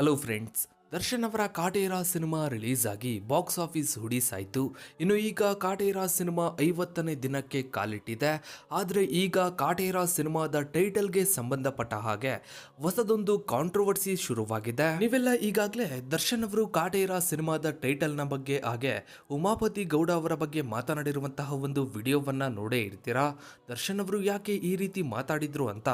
Hello friends, Darshan ಅವರ Kaatera cinema release ಆಗಿ box office ಹುಡಿಸಾಯಿತು. ಇನ್ನು ಈಗ ಕಾಟೇರ ಸಿನಿಮಾ ಐವತ್ತನೇ ದಿನಕ್ಕೆ ಕಾಲಿಟ್ಟಿದೆ. ಆದರೆ ಈಗ ಕಾಟೇರ ಸಿನಿಮಾದ ಟೈಟಲ್ಗೆ ಸಂಬಂಧಪಟ್ಟ ಹಾಗೆ ಹೊಸದೊಂದು ಕಾಂಟ್ರವರ್ಸಿ ಶುರುವಾಗಿದೆ. ನೀವೆಲ್ಲ ಈಗಾಗಲೇ ದರ್ಶನ್ ಅವರು ಕಾಟೇರ ಸಿನಿಮಾದ ಟೈಟಲ್ನ ಬಗ್ಗೆ ಹಾಗೆ ಉಮಾಪತಿ ಗೌಡ ಅವರ ಬಗ್ಗೆ ಮಾತನಾಡಿರುವಂತಹ ಒಂದು ವಿಡಿಯೋವನ್ನು ನೋಡೇ ಇರ್ತೀರಾ? ದರ್ಶನ್ ಅವರು ಯಾಕೆ ಈ ರೀತಿ ಮಾತಾಡಿದ್ರು ಅಂತ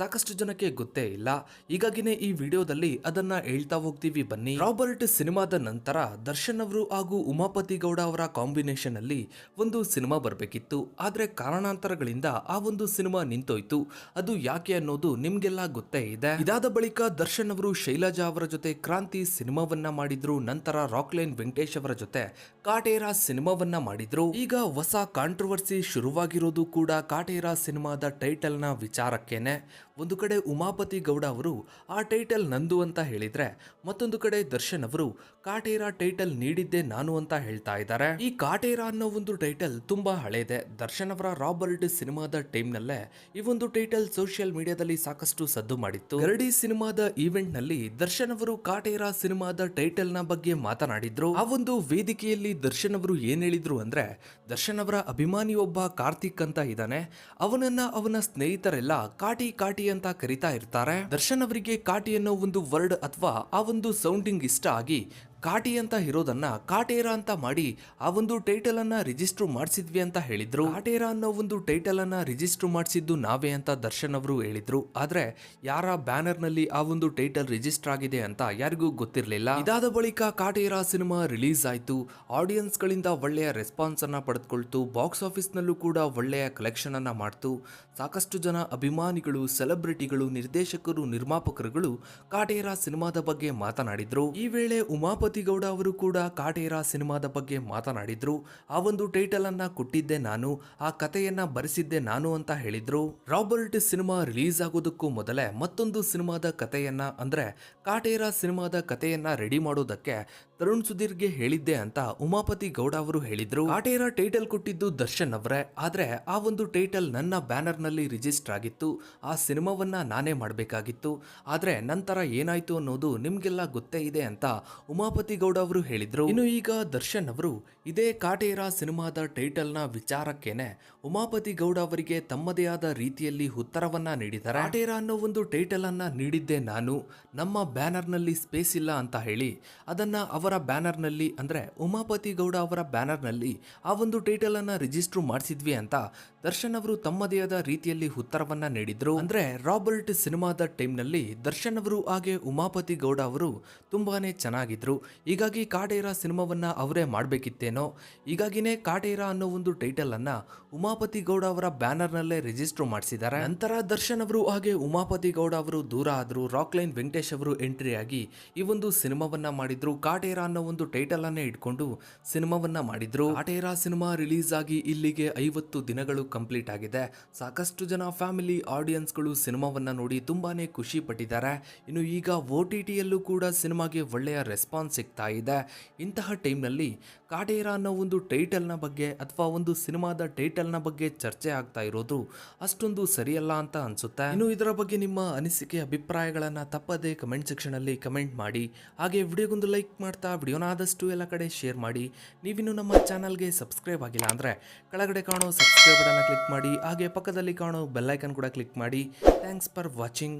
ಸಾಕಷ್ಟು ಜನಕ್ಕೆ ಗೊತ್ತೇ ಇಲ್ಲ. ಈಗಾಗಿನೇ ಈ ವಿಡಿಯೋದಲ್ಲಿ ಅದನ್ನು ಹೇಳ್ತಾ ಹೋಗ್ತೀವಿ ರಾಬರ್ಟ್ ಸಿನಿಮಾದ ನಂತರ ದರ್ಶನ್ ಅವರು ಹಾಗೂ ಉಮಾಪತಿ ಗೌಡ ಅವರ ಕಾಂಬಿನೇಷನ್ ಅಲ್ಲಿ ಒಂದು ಸಿನಿಮಾ ಬರಬೇಕಿತ್ತು. ಆದ್ರೆ ಕಾರಣಾಂತರಗಳಿಂದ ಆ ಒಂದು ಸಿನಿಮಾ ನಿಂತೋಯ್ತು. ಅದು ಯಾಕೆ ಅನ್ನೋದು ನಿಮ್ಗೆಲ್ಲ ಗೊತ್ತೇ ಇದೆ. ಇದಾದ ಬಳಿಕ ದರ್ಶನ್ ಅವರು ಶೈಲಜಾ ಅವರ ಜೊತೆ ಕ್ರಾಂತಿ ಸಿನಿಮಾವನ್ನ ಮಾಡಿದ್ರು. ನಂತರ ರಾಕ್ಲೈನ್ ವೆಂಕಟೇಶ್ ಅವರ ಜೊತೆ ಕಾಟೇರ ಸಿನಿಮಾವನ್ನ ಮಾಡಿದ್ರು. ಈಗ ಹೊಸ ಕಾಂಟ್ರವರ್ಸಿ ಶುರುವಾಗಿರೋದು ಕೂಡ ಕಾಟೇರ ಸಿನಿಮಾದ ಟೈಟಲ್ನ ವಿಚಾರಕ್ಕೇನೆ. ಒಂದು ಕಡೆ ಉಮಾಪತಿ ಗೌಡ ಅವರು, ಆ ಟೈಟಲ್ ನಂದು ಅಂತ ಹೇಳಿದ್ರೆ ಮತ್ತೊಂದು ದರ್ಶನ್ ಅವರು, ಕಾಟೇರ ಟೈಟಲ್ ನೀಡಿದ್ದೆ ನಾನು ಅಂತ ಹೇಳ್ತಾ ಇದ್ದಾರೆ. ಈ ಕಾಟೇರ ಅನ್ನೋ ಒಂದು ಟೈಟಲ್ ತುಂಬಾ ಹಳೇದೆ. ದರ್ಶನ್ ಅವರ ರಾಬರ್ಟ್ ಸಿನಿಮಾದ ಟೈಮ್ ನಲ್ಲೇ ಈ ಒಂದು ಟೈಟಲ್ ಸೋಷಿಯಲ್ ಮೀಡಿಯಾದಲ್ಲಿ ಸಾಕಷ್ಟು ಸದ್ದು ಮಾಡಿತ್ತು. ಗರಡಿ ಸಿನಿಮಾದ ಈವೆಂಟ್ನಲ್ಲಿ ದರ್ಶನ್ ಅವರು ಕಾಟೇರ ಸಿನಿಮಾದ ಟೈಟಲ್ನ ಬಗ್ಗೆ ಮಾತನಾಡಿದ್ರು. ಆ ಒಂದು ವೇದಿಕೆಯಲ್ಲಿ ದರ್ಶನ್ ಅವರು ಏನ್ ಹೇಳಿದ್ರು ಅಂದ್ರೆ, ದರ್ಶನ್ ಅವರ ಅಭಿಮಾನಿ ಒಬ್ಬ ಕಾರ್ತಿಕ್ ಅಂತ ಇದ್ದಾನೆ. ಅವನನ್ನ ಅವನ ಸ್ನೇಹಿತರೆಲ್ಲ ಕಾಟಿ ಕಾಟಿ ಅಂತ ಕರಿತಾ ಇರ್ತಾರೆ. ದರ್ಶನ್ ಅವರಿಗೆ ಕಾಟಿ ಅನ್ನೋ ಒಂದು ವರ್ಡ್ ಅಥವಾ ಆ ಒಂದು ಸೌಂಡಿಂಗ್ ಇಷ್ಟ ಆಗಿ ಕಾಟಿ ಅಂತ ಇರೋದನ್ನ ಕಾಟೇರಾ ಅಂತ ಮಾಡಿ ಆ ಒಂದು ಟೈಟಲ್ ಅನ್ನ ರಿಜಿಸ್ಟರ್ ಮಾಡಿಸಿದ್ವಿ ಅಂತ ಹೇಳಿದ್ರು. ಕಾಟೇರಾ ಅನ್ನೋ ಒಂದು ಟೈಟಲ್ ಅನ್ನ ರಿಜಿಸ್ಟರ್ ಮಾಡಿಸಿದ್ದು ನಾವೇ ಅಂತ ದರ್ಶನ್ ಅವರು ಹೇಳಿದ್ರು. ಆದ್ರೆ ಯಾರ ಬ್ಯಾನರ್ನಲ್ಲಿ ಆ ಒಂದು ಟೈಟಲ್ ರಿಜಿಸ್ಟರ್ ಆಗಿದೆ ಅಂತ ಯಾರಿಗೂ ಗೊತ್ತಿರಲಿಲ್ಲ. ಇದಾದ ಬಳಿಕ ಕಾಟೇರಾ ಸಿನಿಮಾ ರಿಲೀಸ್ ಆಯ್ತು. ಆಡಿಯನ್ಸ್ ಗಳಿಂದ ಒಳ್ಳೆಯ ರೆಸ್ಪಾನ್ಸ್ ಅನ್ನ ಪಡೆದುಕೊಳ್ತು. ಬಾಕ್ಸ್ ಆಫೀಸ್ ನಲ್ಲೂ ಕೂಡ ಒಳ್ಳೆಯ ಕಲೆಕ್ಷನ್ ಅನ್ನ ಮಾಡ್ತು. ಸಾಕಷ್ಟು ಜನ ಅಭಿಮಾನಿಗಳು ಸೆಲೆಬ್ರಿಟಿಗಳು ನಿರ್ದೇಶಕರು, ನಿರ್ಮಾಪಕರುಗಳು ಕಾಟೇರಾ ಸಿನಿಮಾದ ಬಗ್ಗೆ ಮಾತನಾಡಿದ್ರು. ಈ ವೇಳೆ ಉಮಾಪತಿ ಗೌಡ ಅವರು ಕೂಡ ಕಾಟೇರ ಸಿನಿಮಾದ ಬಗ್ಗೆ ಮಾತನಾಡಿದ್ರು. ಆ ಒಂದು ಟೈಟಲ್ ಅನ್ನ ಕೊಟ್ಟಿದ್ದೆ ನಾನು, ಆ ಕಥೆಯನ್ನ ಬರೆಸಿದ್ದೆ ನಾನು ಅಂತ ಹೇಳಿದ್ರು. ರಾಬರ್ಟ್ ಸಿನಿಮಾ ರಿಲೀಸ್ ಆಗೋದಕ್ಕೂ ಮೊದಲೇ ಮತ್ತೊಂದು ಸಿನಿಮಾದ ಕಥೆಯನ್ನ ಅಂದ್ರೆ ಕಾಟೇರ ಸಿನಿಮಾದ ಕಥೆಯನ್ನ ರೆಡಿ ಮಾಡೋದಕ್ಕೆ ತರುಣ್ ಸುಧೀರ್ಗೆ ಹೇಳಿದ್ದೆ ಅಂತ ಉಮಾಪತಿ ಗೌಡ ಅವರು ಹೇಳಿದ್ರು. ಆಟೇರ ಟೈಟಲ್ ಕೊಟ್ಟಿದ್ದು ದರ್ಶನ್ ಅವರೇ. ಆದ್ರೆ ಆ ಒಂದು ಟೈಟಲ್ ನನ್ನ ಬ್ಯಾನರ್ನಲ್ಲಿ ರಿಜಿಸ್ಟರ್ ಆಗಿತ್ತು. ಆ ಸಿನಿಮಾವನ್ನ ನಾನೇ ಮಾಡಬೇಕಾಗಿತ್ತು. ಆದ್ರೆ ನಂತರ ಏನಾಯ್ತು ಅನ್ನೋದು ನಿಮ್ಗೆಲ್ಲ ಗೊತ್ತೇ ಇದೆ ಅಂತ ಉಮಾಪತಿ ಗೌಡ ಅವರು ಹೇಳಿದ್ರು. ಇನ್ನು ಈಗ ದರ್ಶನ್ ಅವರು ಇದೇ ಕಾಟೇರ ಸಿನಿಮಾದ ಟೈಟಲ್ನ ವಿಚಾರಕ್ಕೇನೆ ಉಮಾಪತಿ ಗೌಡ ಅವರಿಗೆ ತಮ್ಮದೇ ಆದ ರೀತಿಯಲ್ಲಿ ಉತ್ತರವನ್ನ ನೀಡಿದ್ದಾರೆ. ಕಾಟೇರ ಅನ್ನೋ ಒಂದು ಟೈಟಲ್ ಅನ್ನ ನೀಡಿದ್ದೆ ನಾನು. ನಮ್ಮ ಬ್ಯಾನರ್ನಲ್ಲಿ ಸ್ಪೇಸ್ ಇಲ್ಲ ಅಂತ ಹೇಳಿ ಅದನ್ನ ಅವರ ಬ್ಯಾನರ್ನಲ್ಲಿ ಅಂದರೆ ಉಮಾಪತಿ ಗೌಡ ಅವರ ಬ್ಯಾನರ್ನಲ್ಲಿ ಆ ಒಂದು ಟೈಟಲನ್ನು ರಿಜಿಸ್ಟರ್ ಮಾಡಿಸಿದ್ವಿ ಅಂತ ದರ್ಶನ್ ಅವರು ತಮ್ಮದೇ ಆದ ರೀತಿಯಲ್ಲಿ ಉತ್ತರವನ್ನ ನೀಡಿದ್ರು. ಅಂದ್ರೆ ರಾಬರ್ಟ್ ಸಿನಿಮಾದ ಟೈಮ್ನಲ್ಲಿ ದರ್ಶನ್ ಅವರು ಹಾಗೆ ಉಮಾಪತಿ ಗೌಡ ಅವರು ತುಂಬಾನೇ ಚೆನ್ನಾಗಿದ್ರು. ಹೀಗಾಗಿ ಕಾಟೇರ ಸಿನಿಮಾವನ್ನ ಅವರೇ ಮಾಡಬೇಕಿತ್ತೇನೋ. ಹೀಗಾಗಿನೇ ಕಾಟೇರ ಅನ್ನೋ ಒಂದು ಟೈಟಲ್ ಅನ್ನ ಉಮಾಪತಿ ಗೌಡ ಅವರ ಬ್ಯಾನರ್ನಲ್ಲೇ ರಿಜಿಸ್ಟರ್ ಮಾಡಿಸಿದ್ದಾರೆ. ನಂತರ ದರ್ಶನ್ ಅವರು ಹಾಗೆ ಉಮಾಪತಿ ಗೌಡ ಅವರು ದೂರ ಆದ್ರು ರಾಕ್ಲೈನ್ ವೆಂಕಟೇಶ್ ಅವರು ಎಂಟ್ರಿ ಆಗಿ ಈ ಒಂದು ಸಿನಿಮಾವನ್ನ ಮಾಡಿದ್ರು. ಕಾಟೇರ ಅನ್ನೋ ಒಂದು ಟೈಟಲ್ ಅನ್ನೇ ಇಟ್ಕೊಂಡು ಸಿನಿಮಾವನ್ನ ಮಾಡಿದ್ರು. ಕಾಟೇರಾ ಸಿನಿಮಾ ರಿಲೀಸ್ ಆಗಿ ಇಲ್ಲಿಗೆ ಐವತ್ತು ದಿನಗಳು ಕಂಪ್ಲೀಟ್ ಆಗಿದೆ. ಸಾಕಷ್ಟು ಜನ ಫ್ಯಾಮಿಲಿ ಆಡಿಯನ್ಸ್ಗಳು ಸಿನಿಮಾವನ್ನ ನೋಡಿ ತುಂಬಾನೇ ಖುಷಿ ಪಟ್ಟಿದ್ದಾರೆ. ಇನ್ನು ಈಗ ಒ ಟಿ ಟಿಯಲ್ಲೂ ಕೂಡ ಸಿನಿಮಾಗೆ ಒಳ್ಳೆಯ ರೆಸ್ಪಾನ್ಸ್ ಸಿಗ್ತಾ ಇದೆ. ಇಂತಹ ಟೈಮ್ನಲ್ಲಿ ಕಾಟೇರಾ ಅನ್ನೋ ಒಂದು ಟೈಟಲ್ನ ಬಗ್ಗೆ ಅಥವಾ ಒಂದು ಸಿನಿಮಾದ ಟೈಟಲ್ನ ಬಗ್ಗೆ ಚರ್ಚೆ ಆಗ್ತಾ ಇರೋದು ಅಷ್ಟೊಂದು ಸರಿಯಲ್ಲ ಅಂತ ಅನ್ಸುತ್ತೆ. ಇನ್ನು ಇದರ ಬಗ್ಗೆ ನಿಮ್ಮ ಅನಿಸಿಕೆ, ಅಭಿಪ್ರಾಯಗಳನ್ನು ತಪ್ಪದೆ ಕಮೆಂಟ್ ಸೆಕ್ಷನ್ ಅಲ್ಲಿ ಕಮೆಂಟ್ ಮಾಡಿ. ಹಾಗೆ ವಿಡಿಯೋಗೊಂದು ಲೈಕ್ ಮಾಡ್ತಾ ವಿಡಿಯೋನ ಆದಷ್ಟು ಎಲ್ಲ ಕಡೆ ಶೇರ್ ಮಾಡಿ. ನೀವಿನ್ನು ನಮ್ಮ ಚಾನಲ್ಗೆ ಸಬ್ಸ್ಕ್ರೈಬ್ ಆಗಿಲ್ಲ ಅಂದರೆ ಕೆಳಗಡೆ ಕಾಣೋ ಸಬ್ಸ್ಕ್ರೈಬ್ ಬಟನ್ನ ಕ್ಲಿಕ್ ಮಾಡಿ, ಹಾಗೆ ಪಕ್ಕದಲ್ಲಿ ಕಾಣೋ ಬೆಲ್ಲೈಕನ್ ಕೂಡ ಕ್ಲಿಕ್ ಮಾಡಿ. Thanks for watching